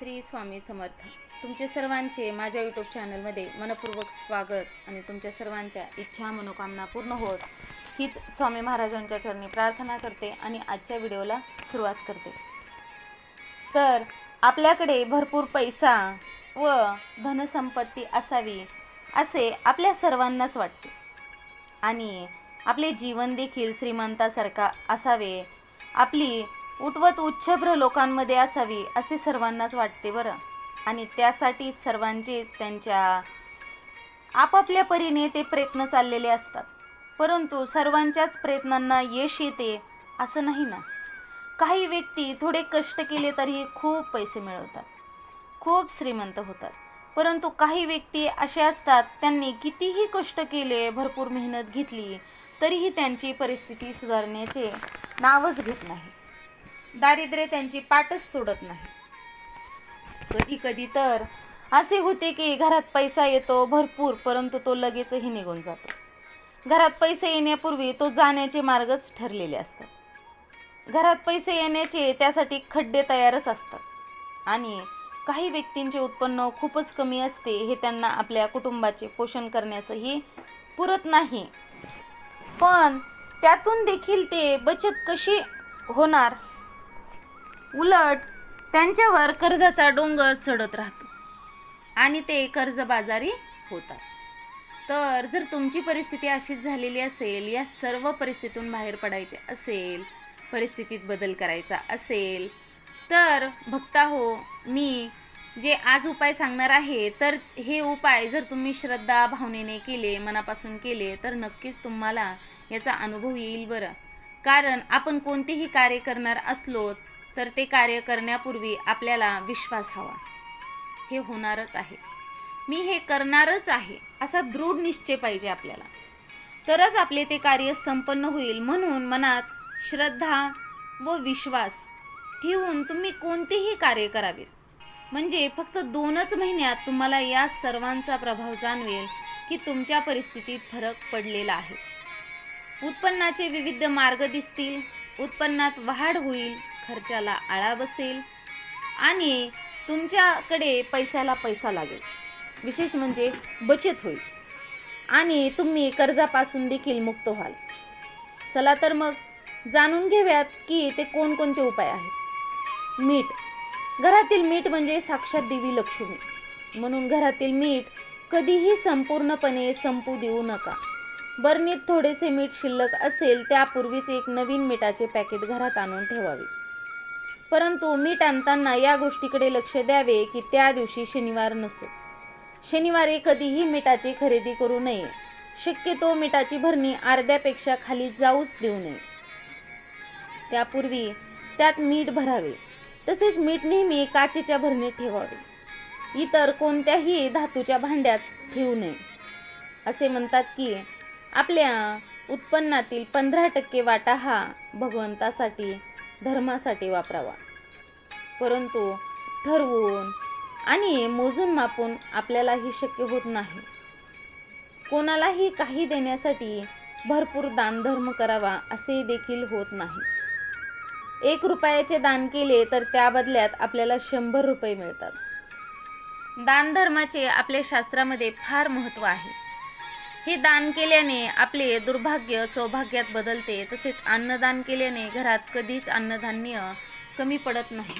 श्री स्वामी समर्थ. तुमचे सर्वांचे माझ्या यूट्यूब चॅनलमध्ये मनपूर्वक स्वागत आणि तुमच्या सर्वांच्या इच्छा मनोकामना पूर्ण होत. हीच स्वामी महाराजांच्या चरणी प्रार्थना करते आणि आजच्या व्हिडिओला सुरुवात करते. तर आपल्याकडे भरपूर पैसा व धनसंपत्ती असावी असे आपल्या सर्वांनाच वाटते. आणि आपले जीवन देखील श्रीमंतासारखा असावे. आपली उठवत उच्चभ्र लोकांमध्ये असावी असे सर्वांनाच वाटते बरं. आणि त्यासाठी सर्वांचेच त्यांच्या आपापल्या परीने ते प्रयत्न चाललेले असतात. परंतु सर्वांच्याच प्रयत्नांना यश येते असं नाही ना? काही व्यक्ती थोडे कष्ट केले तरीही खूप पैसे मिळवतात. खूप श्रीमंत होतात. परंतु काही व्यक्ती असे असतात त्यांनी कितीही कष्ट केले भरपूर मेहनत घेतली तरीही त्यांची परिस्थिती सुधारण्याचे नावच घेत नाही. दारिद्र्य त्यांची पाठच सोडत नाही. कधी कधी तर असे होते की घरात पैसा येतो भरपूर परंतु तो लगेचही निघून जातो. घरात पैसे येण्यापूर्वी तो जाण्याचे मार्गच ठरलेले असतात. घरात पैसे येण्याचे त्यासाठी खड्डे तयारच असतात. आणि काही व्यक्तींचे उत्पन्न खूपच कमी असते हे त्यांना आपल्या कुटुंबाचे पोषण करण्यासही पुरत नाही. पण त्यातून देखील ते बचत कशी होणार? उलट त्यांच्यावर कर्जाचा डोंगर चढत राहतो. आणि ते कर्जबाजारी होतात. तर जर तुमची परिस्थिती अशीच झालेली असेल या सर्व परिस्थितीतून बाहेर पडायचे असेल परिस्थितीत बदल करायचा असेल तर भक्ता हो मी जे आज उपाय सांगणार आहे तर हे उपाय जर तुम्ही श्रद्धा भावनेने केले मनापासून केले तर नक्कीच तुम्हाला याचा अनुभव येईल बरं. कारण आपण कोणतेही कार्य करणार असलो तर ते कार्य करण्यापूर्वी आपल्याला विश्वास हवा. हे होणारच आहे. मी हे करणारच आहे असा दृढ निश्चय पाहिजे आपल्याला. तरच आपले ते कार्य संपन्न होईल म्हणून मनात श्रद्धा व विश्वास ठेवून तुम्ही कोणतेही कार्य करावेत. म्हणजे फक्त दोनच महिन्यात तुम्हाला या सर्वांचा प्रभाव जाणवेल की तुमच्या परिस्थितीत फरक पडलेला आहे. उत्पन्नाचे विविध मार्ग दिसतील उत्पन्नात वाढ होईल खर्चाला आळा बसेल आणि तुमच्याकडे पैशाला पैसा लागेल. विशेष म्हणजे बचत होईल. आणि तुम्ही कर्जापासून देखील मुक्त व्हाल. चला तर मग जाणून घेऊयात की ते कोणकोणते उपाय आहेत. मीठ. घरातील मीठ म्हणजे साक्षात देवी लक्ष्मी. म्हणून घरातील मीठ कधीही संपूर्णपणे संपू देऊ नका. बरणीत थोडेसे मीठ शिल्लक असेल त्यापूर्वीच एक नवीन मिठाचे पॅकेट घरात आणून ठेवावे. परंतु मीठ आणताना या गोष्टीकडे लक्ष द्यावे की त्या दिवशी शनिवार नसो. शनिवारी कधीही मिठाची खरेदी करू नये. शक्यतो मिठाची भरणी अर्ध्यापेक्षा खाली जाऊच देऊ नये. त्यापूर्वी त्यात मीठ भरावे. तसेच मीठ नेहमी काचेच्या भरणीत ठेवावे. इतर कोणत्याही धातूच्या भांड्यात ठेवू नये. असे म्हणतात की आपल्या उत्पन्नातील पंधरा टक्के वाटा हा भगवंतासाठी धर्मासाठी वापरावा. परंतु ठरवून आणि मोजून मापून आपल्यालाही शक्य होत नाही. कोणालाही काही देण्यासाठी भरपूर दानधर्म करावा असे देखील होत नाही. एक रुपयाचे दान केले तर त्या बदल्यात आपल्याला शंभर रुपये मिळतात. दानधर्माचे आपल्या शास्त्रामध्ये फार महत्त्व आहे. हे दान केल्याने आपले दुर्भाग्य सौभाग्यात बदलते तसेच अन्नदान केल्याने घरात कधीच अन्नधान्य कमी पडत नाही.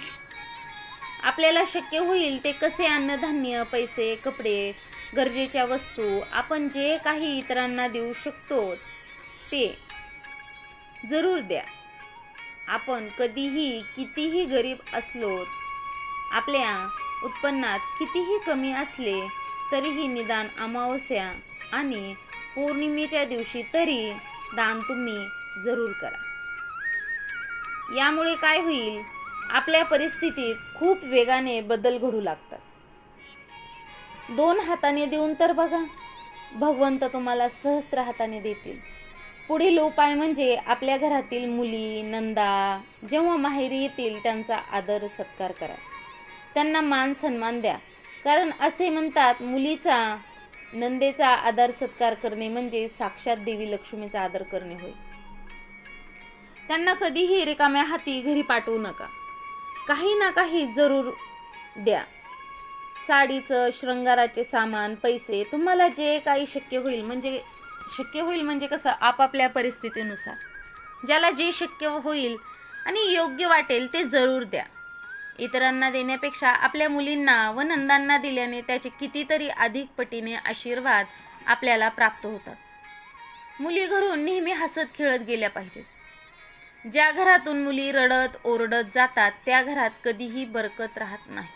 आपल्याला शक्य होईल ते कसे अन्नधान्य पैसे कपडे गरजेच्या वस्तू आपण जे काही इतरांना देऊ शकतो ते जरूर द्या. आपण कधीही कितीही गरीब असलो आपल्या उत्पन्नात कितीही कमी असले तरीही निदान अमावस्या आणि पौर्णिमेच्या दिवशी तरी दान तुम्ही जरूर करा. यामुळे काय होईल? आपल्या परिस्थितीत खूप वेगाने बदल घडू लागतात. दोन हाताने देऊन तर बघा. भगवंत तुम्हाला सहस्त्र हाताने देतील. पुढील उपाय म्हणजे आपल्या घरातील मुली नंदा जेव्हा माहेरी येतील त्यांचा आदर सत्कार करा. त्यांना मान सन्मान द्या. कारण असे म्हणतात मुलीचा नंदेचा आदर सत्कार करणे म्हणजे साक्षात देवी लक्ष्मीचा आदर करणे होय. त्यांना कधीही रिकाम्या हाती घरी पाठवू नका. काही ना काही जरूर द्या. साडीचं शृंगाराचे सामान पैसे तुम्हाला जे काही शक्य होईल म्हणजे शक्य होईल म्हणजे कसं आपापल्या परिस्थितीनुसार. ज्याला जे शक्य होईल आणि योग्य वाटेल ते जरूर द्या. इतरांना देण्यापेक्षा आपल्या मुलींना व नंदांना दिल्याने त्याचे कितीतरी अधिक पटीने आशीर्वाद आपल्याला प्राप्त होतात. मुली घरून नेहमी हसत खेळत गेल्या पाहिजेत. ज्या घरातून मुली रडत ओरडत जातात त्या घरात कधीही बरकत राहत नाही.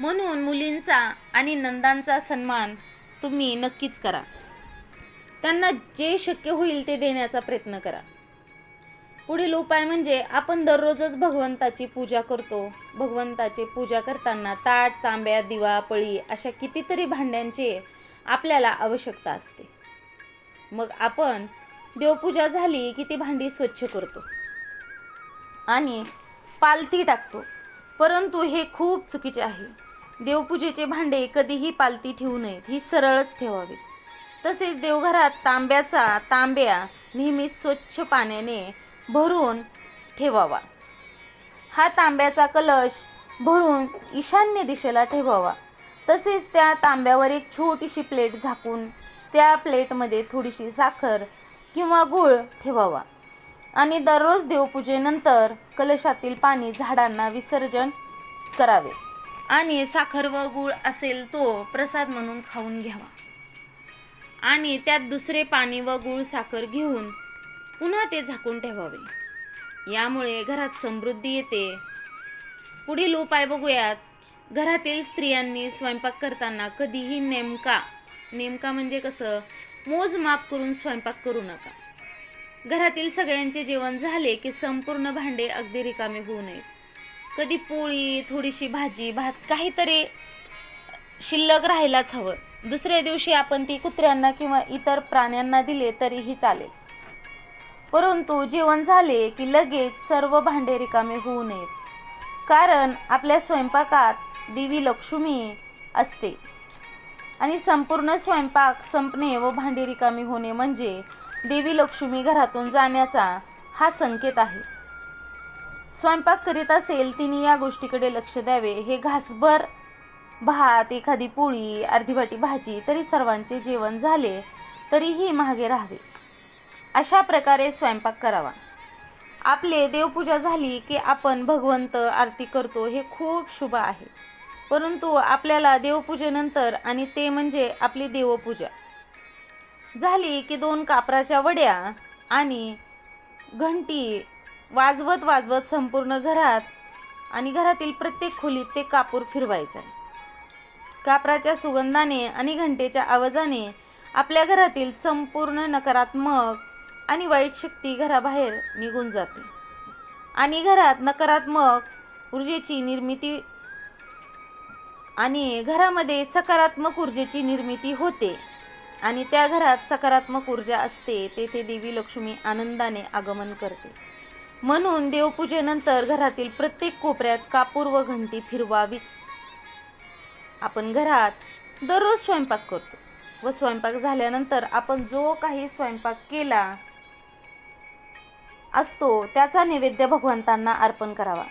म्हणून मुलींचा आणि नंदांचा सन्मान तुम्ही नक्कीच करा. त्यांना जे शक्य होईल ते देण्याचा प्रयत्न करा. पुढील उपाय म्हणजे आपण दररोजच भगवंताची पूजा करतो. भगवंताची पूजा करताना ताट तांब्या दिवा पळी अशा कितीतरी भांड्यांची आपल्याला आवश्यकता असते. मग आपण देवपूजा झाली की ती भांडी स्वच्छ करतो. आणि पालथी टाकतो. परंतु हे खूप चुकीचे आहे. देवपूजेचे भांडे कधीही पालथी ठेवू नयेत ही सरळच ठेवावी. तसेच देवघरात तांब्याचा तांब्या नेहमी स्वच्छ पाण्याने भरून ठेवावा. हा तांब्याचा कलश भरून ईशान्य दिशेला ठेवावा. तसेच त्या तांब्यावर एक छोटीशी प्लेट झाकून त्या प्लेटमध्ये थोडीशी साखर किंवा गूळ ठेवावा. आणि दररोज देवपूजेनंतर कलशातील पाणी झाडांना विसर्जन करावे. आणि साखर व गूळ असेल तो प्रसाद म्हणून खाऊन घ्यावा. आणि त्यात दुसरे पाणी व गूळ साखर घेऊन पुन्हा ते झाकून ठेवावे. यामुळे घरात समृद्धी येते. पुढील उपाय बघूयात. घरातील स्त्रियांनी स्वयंपाक करताना कधीही नेमका नेमका म्हणजे कसं? मोजमाप करून स्वयंपाक करू नका. घरातील सगळ्यांचे जेवण झाले की संपूर्ण भांडे अगदी रिकामे होऊ नयेत. कधी पोळी थोडीशी भाजी भात काहीतरी शिल्लक राहायलाच हवं. दुसऱ्या दिवशी आपण ती कुत्र्यांना किंवा इतर प्राण्यांना दिले तरीही चालेल. परंतु जेवण झाले की लगेच सर्व भांडे रिकामे होऊ नयेत. कारण आपल्या स्वयंपाकात देवी लक्ष्मी असते. आणि संपूर्ण स्वयंपाक संपणे व भांडे रिकामी होणे म्हणजे देवी लक्ष्मी घरातून जाण्याचा हा संकेत आहे. स्वयंपाक करीत असेल तिने या गोष्टीकडे लक्ष द्यावे. हे घासभर भात एखादी पोळी अर्धी वाटी भाजी तरी सर्वांचे जेवण झाले तरीही महागे राहावे. अशा प्रकारे स्वयंपाक करावा. आपले देवपूजा झाली की आपण भगवंत आरती करतो हे खूप शुभ आहे. परंतु आपल्याला देवपूजेनंतर आणि ते म्हणजे आपली देवपूजा. झाली की दोन कापराच्या वड्या आणि घंटी वाजवत वाजवत संपूर्ण घरात आणि घरातील प्रत्येक खोलीत ते कापूर फिरवायचं. आहे कापराच्या सुगंधाने आणि घंटेच्या आवाजाने आपल्या घरातील संपूर्ण नकारात्मक आणि वाईट शक्ती घराबाहेर निघून जाते. आणि घरात नकारात्मक ऊर्जेची निर्मिती आणि घरामध्ये सकारात्मक ऊर्जेची निर्मिती होते. आणि त्या घरात सकारात्मक ऊर्जा असते तेथे देवी लक्ष्मी आनंदाने आगमन करते. म्हणून देवपूजेनंतर घरातील प्रत्येक कोपऱ्यात कापूर व घंटी फिरवावीच. आपण घरात दररोज स्वयंपाक करतो. व स्वयंपाक झाल्यानंतर आपण जो काही स्वयंपाक केला असतो त्याचा नैवेद्य भगवंतांना अर्पण करावा.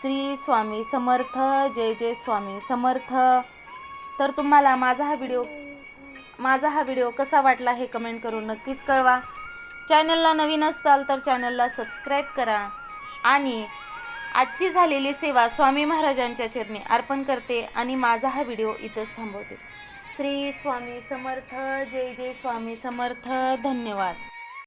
श्री स्वामी समर्थ जय जय स्वामी समर्थ. तर तुम्हाला माझा हा व्हिडिओ माझा हा व्हिडिओ कसा वाटला हे कमेंट करून नक्कीच कळवा. चॅनलला नवीन असताल तर चॅनलला सबस्क्राईब करा आणि आजची झालेली सेवा स्वामी महाराजांच्या चरणी अर्पण करते आणि माझा हा व्हिडिओ इथंच थांबवते. श्री स्वामी समर्थ जय जय स्वामी समर्थ. धन्यवाद.